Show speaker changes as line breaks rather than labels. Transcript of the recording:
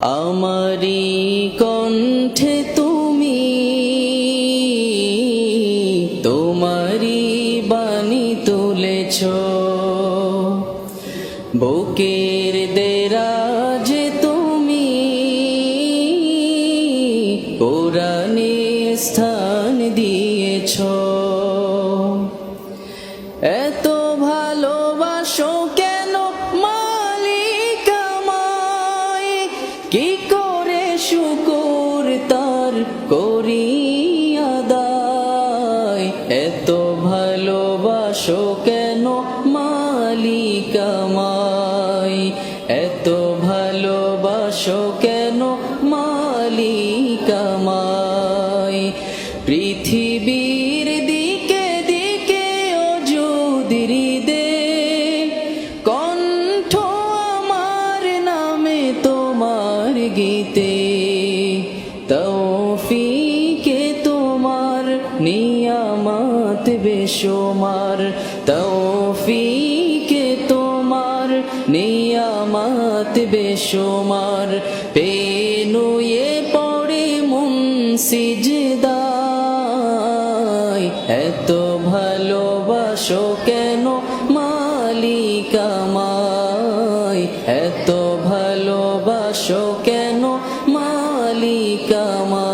আমারি কণ্ঠে তুমি তোমারি বাণী তুলেছ। বুকের দেরাজে তুমি কোরআনে স্থান দিয়েছ। এত ভালোবাসো কি করে শুকুর তার করি আদায়? এত ভালোবাসো কেন মালিক আমায়? এত ভালোবাসো কেন মালিক আমায়? পৃথিবীর দিকে গীতে, তৌফিকে তোমার নিয়ামত বেশমার। তৌফিকে তোমার নিয়ামত বেশমার। পেনুয়ে পড়ে মন সিজদায়। এত ভালোবাসো কেন মালিকামায় এত ভালোবাসো কেন মালিক আমার।